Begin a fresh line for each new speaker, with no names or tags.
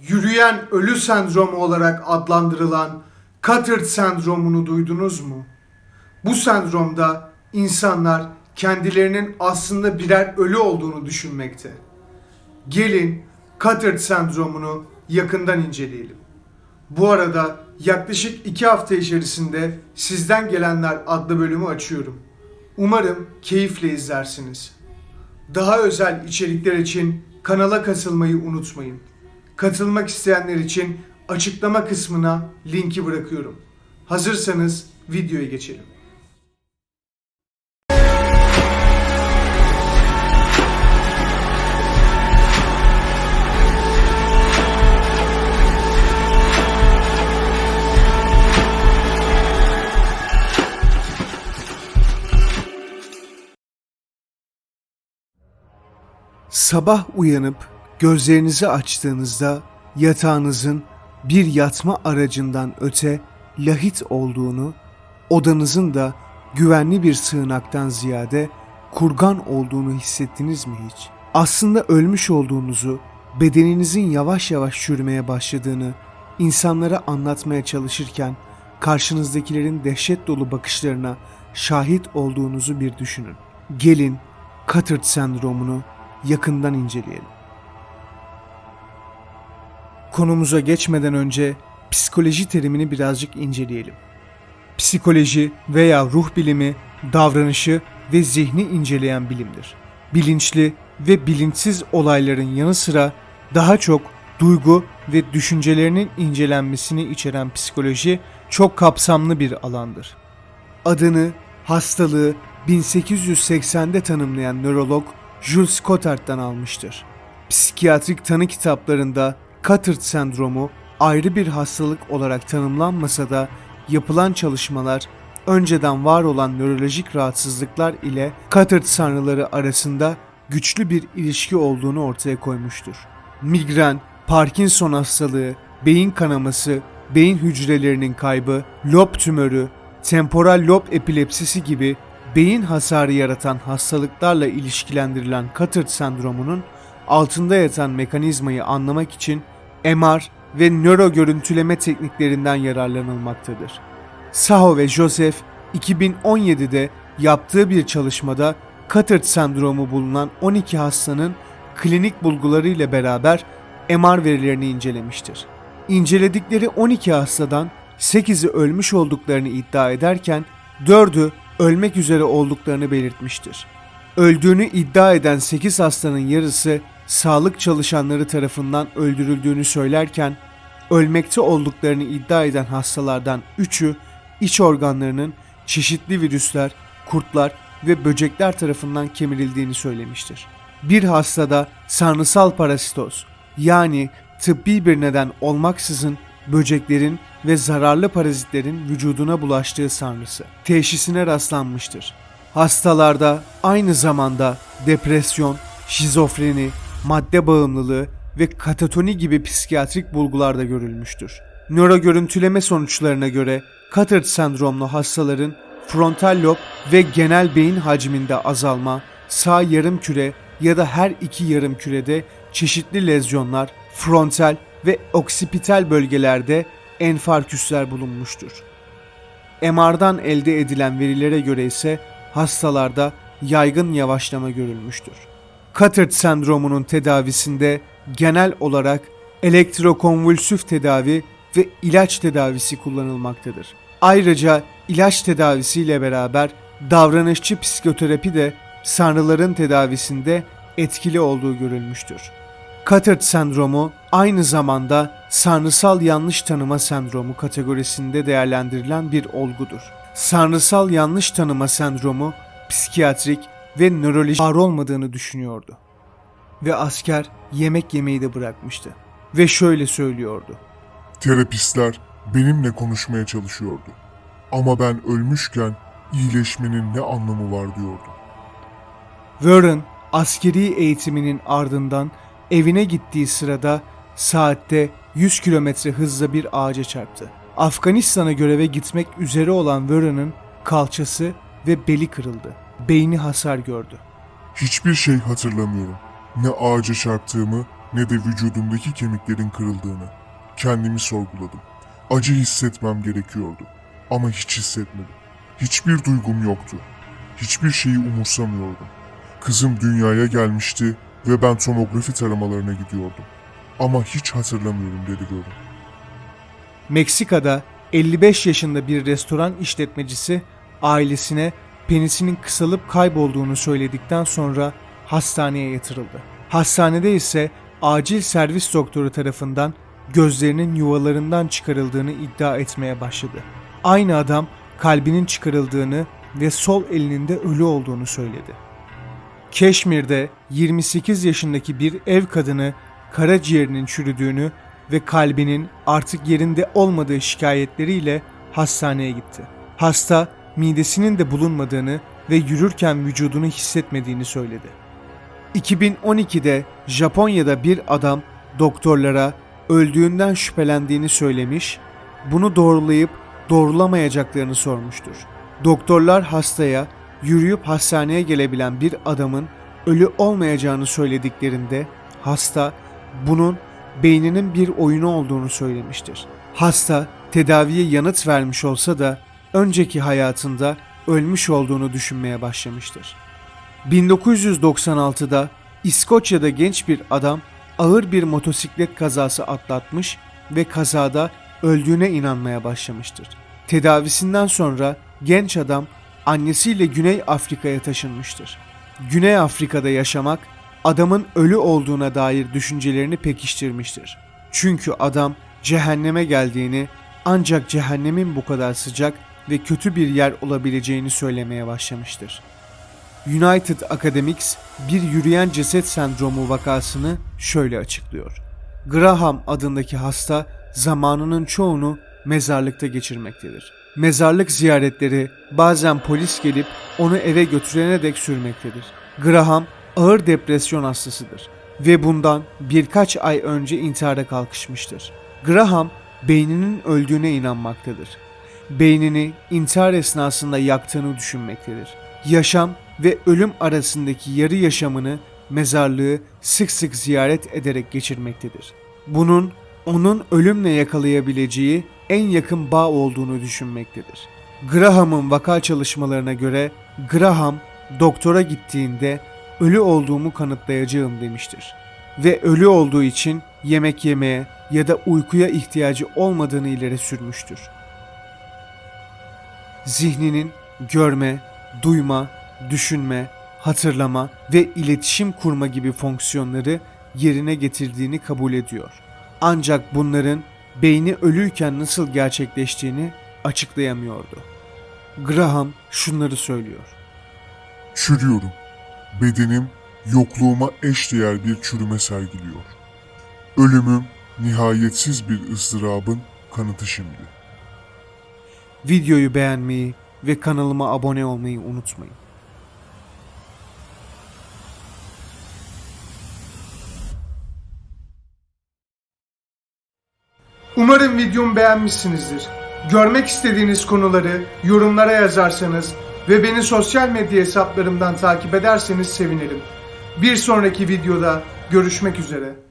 Yürüyen ölü sendromu olarak adlandırılan Cotard sendromunu duydunuz mu? Bu sendromda insanlar kendilerinin aslında birer ölü olduğunu düşünmekte. Gelin Cotard sendromunu yakından inceleyelim. Bu arada yaklaşık iki hafta içerisinde Sizden Gelenler adlı bölümü açıyorum. Umarım keyifle izlersiniz. Daha özel içerikler için kanala katılmayı unutmayın. Katılmak isteyenler için açıklama kısmına linki bırakıyorum. Hazırsanız videoya geçelim. Sabah uyanıp gözlerinizi açtığınızda yatağınızın bir yatma aracından öte lahit olduğunu, odanızın da güvenli bir sığınaktan ziyade kurgan olduğunu hissettiniz mi hiç? Aslında ölmüş olduğunuzu, bedeninizin yavaş yavaş çürümeye başladığını insanlara anlatmaya çalışırken karşınızdakilerin dehşet dolu bakışlarına şahit olduğunuzu bir düşünün. Gelin Cotard sendromunu yakından inceleyelim. Konumuza geçmeden önce psikoloji terimini birazcık inceleyelim. Psikoloji veya ruh bilimi davranışı ve zihni inceleyen bilimdir. Bilinçli ve bilinçsiz olayların yanı sıra daha çok duygu ve düşüncelerinin incelenmesini içeren psikoloji çok kapsamlı bir alandır. Adını, hastalığı 1880'de tanımlayan nörolog Jules Cotard'dan almıştır. Psikiyatrik tanı kitaplarında Cotard sendromu ayrı bir hastalık olarak tanımlanmasa da yapılan çalışmalar önceden var olan nörolojik rahatsızlıklar ile Cotard sanrıları arasında güçlü bir ilişki olduğunu ortaya koymuştur. Migren, Parkinson hastalığı, beyin kanaması, beyin hücrelerinin kaybı, lob tümörü, temporal lob epilepsisi gibi beyin hasarı yaratan hastalıklarla ilişkilendirilen Cotard sendromunun altında yatan mekanizmayı anlamak için MR ve nöro görüntüleme tekniklerinden yararlanılmaktadır. Saho ve Joseph 2017'de yaptığı bir çalışmada Cotard sendromu bulunan 12 hastanın klinik bulguları ile beraber MR verilerini incelemiştir. İnceledikleri 12 hastadan 8'i ölmüş olduklarını iddia ederken 4'ü ölmek üzere olduklarını belirtmiştir. Öldüğünü iddia eden 8 hastanın yarısı sağlık çalışanları tarafından öldürüldüğünü söylerken ölmekte olduklarını iddia eden hastalardan 3'ü iç organlarının çeşitli virüsler, kurtlar ve böcekler tarafından kemirildiğini söylemiştir. Bir hastada sarnısal parasitoz yani tıbbi bir neden olmaksızın böceklerin ve zararlı parazitlerin vücuduna bulaştığı sanrısı teşhisine rastlanmıştır. Hastalarda aynı zamanda depresyon, şizofreni, madde bağımlılığı ve katatoni gibi psikiyatrik bulgular da görülmüştür. Nöro görüntüleme sonuçlarına göre Cotard sendromlu hastaların frontal lob ve genel beyin hacminde azalma, sağ yarım küre ya da her iki yarım kürede çeşitli lezyonlar, frontal ve oksipital bölgelerde enfarküsler bulunmuştur. MR'dan elde edilen verilere göre ise hastalarda yaygın yavaşlama görülmüştür. Cotard sendromunun tedavisinde genel olarak elektrokonvulsif tedavi ve ilaç tedavisi kullanılmaktadır. Ayrıca ilaç tedavisiyle beraber davranışçı psikoterapi de sanrıların tedavisinde etkili olduğu görülmüştür. Cotard sendromu aynı zamanda sanrısal yanlış tanıma sendromu kategorisinde değerlendirilen bir olgudur. Sanrısal yanlış tanıma sendromu psikiyatrik ve nörolojik var olmadığını düşünüyordu. Ve asker yemek yemeyi de bırakmıştı. Ve şöyle söylüyordu.
Terapistler benimle konuşmaya çalışıyordu. Ama ben ölmüşken iyileşmenin ne anlamı var diyordu.
Warren askeri eğitiminin ardından evine gittiği sırada saatte 100 kilometre hızla bir ağaca çarptı. Afganistan'a göreve gitmek üzere olan Warren'ın kalçası ve beli kırıldı. Beyni hasar gördü.
Hiçbir şey hatırlamıyorum. Ne ağaca çarptığımı ne de vücudumdaki kemiklerin kırıldığını. Kendimi sorguladım. Acı hissetmem gerekiyordu. Ama hiç hissetmedim. Hiçbir duygum yoktu. Hiçbir şeyi umursamıyordum. Kızım dünyaya gelmişti ve ben tomografi taramalarına gidiyordum. Ama hiç hatırlamıyorum dedi görün.
Meksika'da 55 yaşında bir restoran işletmecisi ailesine penisinin kısalıp kaybolduğunu söyledikten sonra hastaneye yatırıldı. Hastanede ise acil servis doktoru tarafından gözlerinin yuvalarından çıkarıldığını iddia etmeye başladı. Aynı adam kalbinin çıkarıldığını ve sol elinin de ölü olduğunu söyledi. Keşmir'de 28 yaşındaki bir ev kadını karaciğerinin çürüdüğünü ve kalbinin artık yerinde olmadığı şikayetleriyle hastaneye gitti. Hasta midesinin de bulunmadığını ve yürürken vücudunu hissetmediğini söyledi. 2012'de Japonya'da bir adam doktorlara öldüğünden şüphelendiğini söylemiş, bunu doğrulayıp doğrulamayacaklarını sormuştur. Doktorlar hastaya yürüyüp hastaneye gelebilen bir adamın ölü olmayacağını söylediklerinde hasta bunun beyninin bir oyunu olduğunu söylemiştir. Hasta tedaviye yanıt vermiş olsa da önceki hayatında ölmüş olduğunu düşünmeye başlamıştır. 1996'da İskoçya'da genç bir adam ağır bir motosiklet kazası atlatmış ve kazada öldüğüne inanmaya başlamıştır. Tedavisinden sonra genç adam annesiyle Güney Afrika'ya taşınmıştır. Güney Afrika'da yaşamak adamın ölü olduğuna dair düşüncelerini pekiştirmiştir. Çünkü adam cehenneme geldiğini ancak cehennemin bu kadar sıcak ve kötü bir yer olabileceğini söylemeye başlamıştır. United Academics bir yürüyen ceset sendromu vakasını şöyle açıklıyor. Graham adındaki hasta zamanının çoğunu mezarlıkta geçirmektedir. Mezarlık ziyaretleri bazen polis gelip onu eve götürene dek sürmektedir. Graham ağır depresyon hastasıdır ve bundan birkaç ay önce intihara kalkışmıştır. Graham beyninin öldüğüne inanmaktadır. Beynini intihar esnasında yaktığını düşünmektedir. Yaşam ve ölüm arasındaki yarı yaşamını mezarlığı sık sık ziyaret ederek geçirmektedir. Bunun onun ölümle yakalayabileceği en yakın bağ olduğunu düşünmektedir. Graham'ın vaka çalışmalarına göre Graham doktora gittiğinde ölü olduğumu kanıtlayacağım demiştir. Ve ölü olduğu için yemek yemeye ya da uykuya ihtiyacı olmadığını ileri sürmüştür. Zihninin görme, duyma, düşünme, hatırlama ve iletişim kurma gibi fonksiyonları yerine getirdiğini kabul ediyor. Ancak bunların beyni ölüyken nasıl gerçekleştiğini açıklayamıyordu. Graham şunları söylüyor.
Çürüyorum. Bedenim yokluğuma eşdeğer bir çürüme sergiliyor. Ölümüm nihayetsiz bir ızdırabın kanıtı şimdi.
Videoyu beğenmeyi ve kanalıma abone olmayı unutmayın. Umarım videomu beğenmişsinizdir. Görmek istediğiniz konuları yorumlara yazarsanız ve beni sosyal medya hesaplarımdan takip ederseniz sevinirim. Bir sonraki videoda görüşmek üzere.